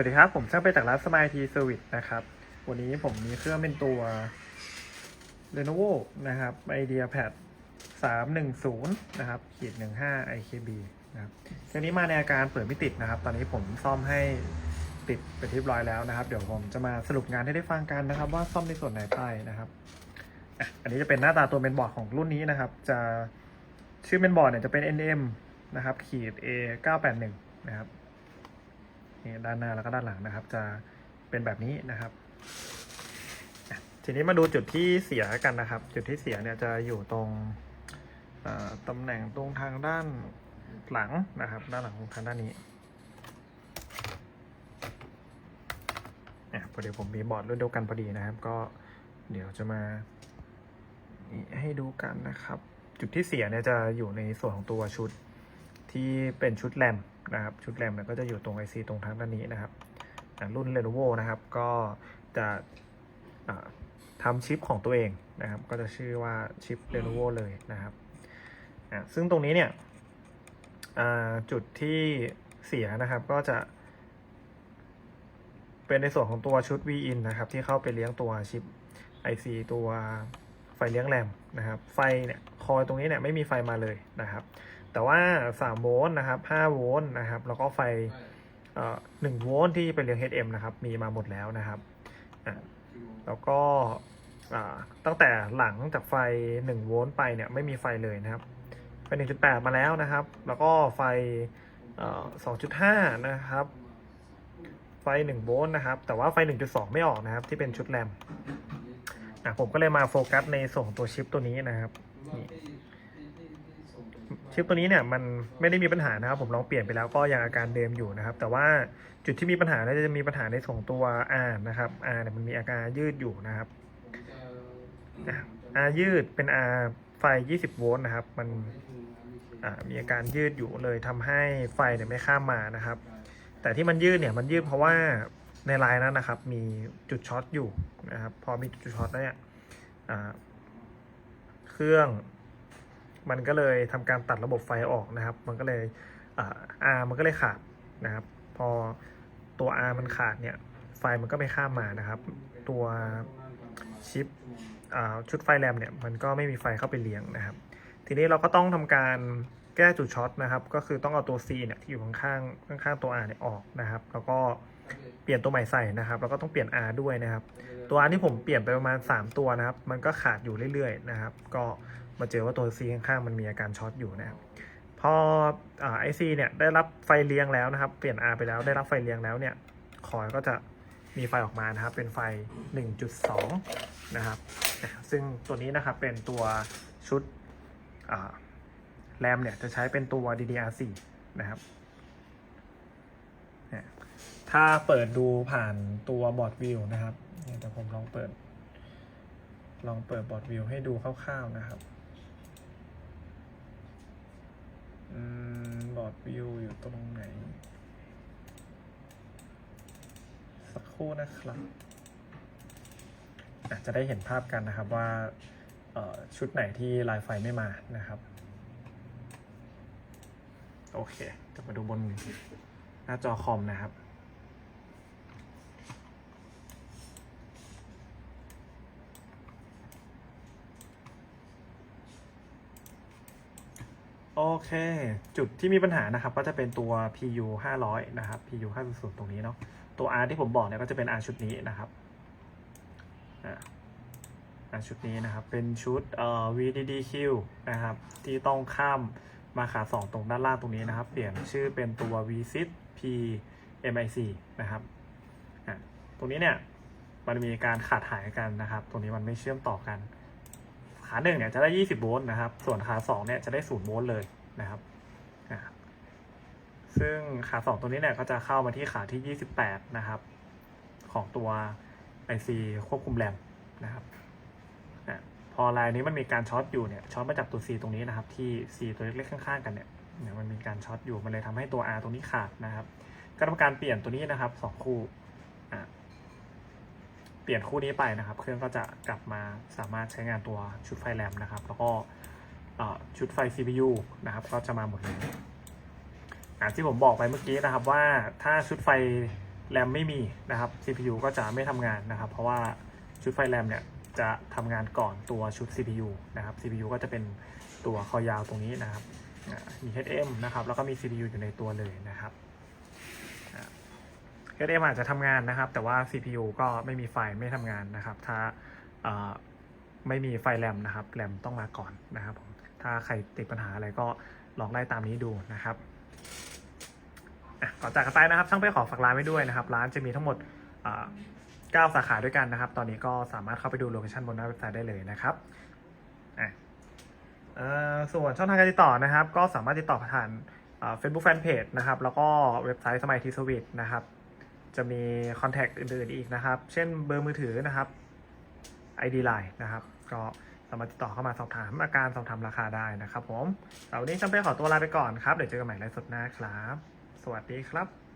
วัสดีครับ ผมช่างไปจากร้านสมายทีเซอร์วิสนะครับ วันนี้ผมมีเครื่องเป็นตัว Lenovo นะครับ Idea Pad 310 นะครับขีด15 IKB นะครับเครื่องนี้มาในอาการเปิดไม่ติดนะครับ ตอนนี้ผมซ่อมให้ติดเป็นที่เรียบร้อยแล้วนะครับ เดี๋ยวผมจะมาสรุปงานให้ได้ฟังกันนะครับ ว่าซ่อมในส่วนไหนไปนะครับอันนี้จะเป็นหน้าตาตัวเมนบอร์ดของรุ่นนี้นะครับ จะชื่อเมนบอร์ดเนี่ยจะเป็น NM นะครับขีด A 981 นะครับ นี่ด้านหน้าแล้วก็ด้านหลังนะครับ จะเป็นแบบนี้นะครับ ทีนี้มาดูจุดที่เสียกันนะครับ จุดที่เสียเนี่ยจะอยู่ตรงตำแหน่งตรงทางด้านหลังนะครับ ด้านหลังของทางด้านนี้อะพอดีผมมีบอร์ดรุ่นเดียวกันพอดีนะครับ ก็เดี๋ยวจะมาให้ดูกันนะครับ จุดที่เสียเนี่ยจะอยู่ในส่วนของตัวชุด ที่เป็นชุดแรมนะครับ ชุดแรมเนี่ยก็จะอยู่ตรง IC ตรงทางด้านนี้นะครับอ่รุ่น Lenovo นะครับก็จะทำชิปของตัวเองนะครับ ก็จะชื่อว่าชิป Lenovo เลยนะครับอะซึ่งตรงนี้เนี่ยอ่าจุดที่เสียนะครับก็จะ เป็นในส่วนของตัวชุด V-in นะครับ ที่เข้าไปเลี้ยงตัวชิป IC ตัวไฟเลี้ยงแรมนะครับ ไฟเนี่ยคอยตรงนี้เนี่ยไม่มีไฟมาเลยนะครับ แต่ว่า 3 โวลต์นะครับ 5 โวลต์นะครับ แล้วก็ไฟเอ่อ1โวลต์ที่ไปเลี้ยง HM นะครับ มีมาหมดแล้วนะครับอะแล้วก็อ่าตั้งแต่หลังจากไฟ 1 โวลต์ไปเนี่ยไม่มีไฟเลยนะครับไฟ1.8 มาแล้วนะครับ แล้วก็ไฟเอ่อ2.5 นะครับ ไฟ 1 โวลต์นะครับ แต่ว่าไฟ 1.2 ไม่ออกนะครับ ที่เป็นชุดแรมอะผมก็เลยมาโฟกัสในส่วนของตัวชิปตัวนี้นะครับ ชิปตัวนี้เนี่ยมันไม่ได้มีปัญหานะครับผมลองเปลี่ยนไปแล้วก็ยังอาการเดิมอยู่นะครับ แต่ว่าจุดที่มีปัญหาน่าจะมีปัญหาในส่วนของตัว R นะครับ R เนี่ยมันมีอาการยืดอยู่นะครับอะ R ยืดเป็น R ไฟ 20 โวลต์นะครับ มันมีอาการยืดอยู่เลยทำให้ไฟเนี่ยไม่ข้ามมานะครับ แต่ที่มันยืดเนี่ยมันยืดเพราะว่าในลายนั้นนะครับ มีจุดช็อตอยู่นะครับ พอมีจุดช็อตแล้วเนี่ยเครื่อง มันก็เลยทำการตัดระบบไฟออกนะครับ มันก็เลยอ่า R มันก็เลยขาดนะครับ พอตัว R มันขาดเนี่ย ไฟมันก็ไม่ข้ามมานะครับ ตัวชิปชุดไฟแรมเนี่ย มันก็ไม่มีไฟเข้าไปเลี้ยงนะครับ ทีนี้เราก็ต้องทำการแก้จุดช็อตนะครับ ก็คือต้องเอาตัว C เนี่ยที่อยู่ข้างๆข้างตัว R เนี่ยออกนะครับ แล้วก็เปลี่ยนตัวใหม่ใส่นะครับ แล้วก็ต้องเปลี่ยน R ด้วยนะครับ ตัว R ที่ผมเปลี่ยนไปประมาณ 3 ตัวนะครับ มันก็ขาดอยู่เรื่อยๆนะครับ ก็ มาเจอว่าตัว C ข้างๆมันมีอาการช็อตอยู่นะครับพอไอซีเนี่ยได้รับไฟเลี้ยงแล้วนะครับ เปลี่ยน R ไปแล้วได้รับไฟเลี้ยงแล้วเนี่ยคอยก็จะมีไฟออกมานะครับ เป็นไฟ 1.2 นะครับ ซึ่งตัวนี้นะครับเป็นตัวชุดแรมเนี่ยจะใช้เป็นตัว DDR4 นะครับถ้าเปิดดูผ่านตัวบอร์ดวิวนะครับนี่ยเดี๋ยวผมลองเปิด ลองเปิดบอร์ดวิวให้ดูคร่าวๆนะครับ อืมบอร์ด วิวอยู่ตรงไหน สักครู่นะครับอาจจะได้เห็นภาพกันนะครับว่าชุดไหนที่ลายไฟไม่มานะครับ โอเคจะมาดูบนหน้าจอคอมนะครับ โอเค จุดที่มีปัญหานะครับ ก็จะเป็นตัว PU 500 นะครับ PU 500ตรงนี้เนาะ ตัว R ที่ผมบอกเนี่ยก็จะเป็น R ชุดนี้นะครับอา R ชุดนี้นะครับ เป็นชุดเอ่อ VDDQ นะครับ ที่ต้องข้ามมาขา 2 ตรงด้านล่างตรงนี้นะครับ เปลี่ยนชื่อเป็นตัว VSIT P MIC นะครับ ตรงนี้เนี่ย มันมีการขาดหายกันนะครับ ตรงนี้มันไม่เชื่อมต่อกัน ขาหนึ่งเนี่ยจะได้ 20 โวลต์นะครับ ส่วนขาสองเนี่ยจะได้ 0 โวลต์เลย นะครับ ซึ่งขาสองตัวนี้เนี่ยก็จะเข้ามาที่ขาที่ 28 นะครับ ของตัว IC ควบคุมแรมนะครับพอลายนี้มันมีการช็อตอยู่เนี่ยช็อตมาจากตัว C ตรงนี้นะครับ ที่ C ตัวเล็กๆข้างๆกันเนี่ยเนี่ยมันมีการช็อตอยู่มันเลยทำให้ตัว R ตรงนี้ขาดนะครับ ก็ทำการเปลี่ยนตัวนี้นะครับสองคู่เปลี่ยนคู่นี้ไปนะครับ เครื่องก็จะกลับมาสามารถใช้งานตัวชุดไฟแรมนะครับ แล้วก็ ชุดไฟ CPU นะครับ ก็จะมาหมดเลยอ่าที่ผมบอกไปเมื่อกี้นะครับว่าถ้าชุดไฟแรมไม่มีนะครับ CPU ก็จะไม่ทำงานนะครับ เพราะว่าชุดไฟแรมเนี่ยจะทำงานก่อนตัวชุด CPU นะครับ CPU ก็จะเป็นตัวคอยาวตรงนี้นะครับ มี HM นะครับ แล้วก็มี CPU อยู่ในตัวเลยนะครับ HM อาจจะทำงานนะครับ แต่ว่า CPU ก็ไม่มีไฟไม่ทำงานนะครับ ถ้าไม่มีไฟแรมนะครับ แรมต้องมาก่อนนะครับผม ถ้าใครติดปัญหาอะไรก็ลองไล่ตามนี้ดูนะครับก่อนจากกันไปนะครับ ช่างเป้ขอฝากร้านไว้ด้วยนะครับ ร้านจะมีทั้งหมดอ่า9สาขาด้วยกันนะครับ ตอนนี้ก็สามารถเข้าไปดูโลเคชั่นบนหน้าเว็บไซต์ได้เลยนะครับส่วนช่องทางการติดต่อนะครับ ก็สามารถติดต่อผ่านเฟซบุ๊กแฟนเพจนะครับ แล้วก็เว็บไซต์สมัยทีสวิตนะครับ จะมีคอนแทคอื่นๆอีกนะครับ เช่นเบอร์มือถือนะครับ ID Line นะครับ ก็ สามารถติดต่อเข้ามาสอบถามอาการสอบถามราคาได้นะครับผมแต่วันนี้จำเป็นขอตัวลาไปก่อนครับ เดี๋ยวเจอกันใหม่ในสดหน้าครับ สวัสดีครับ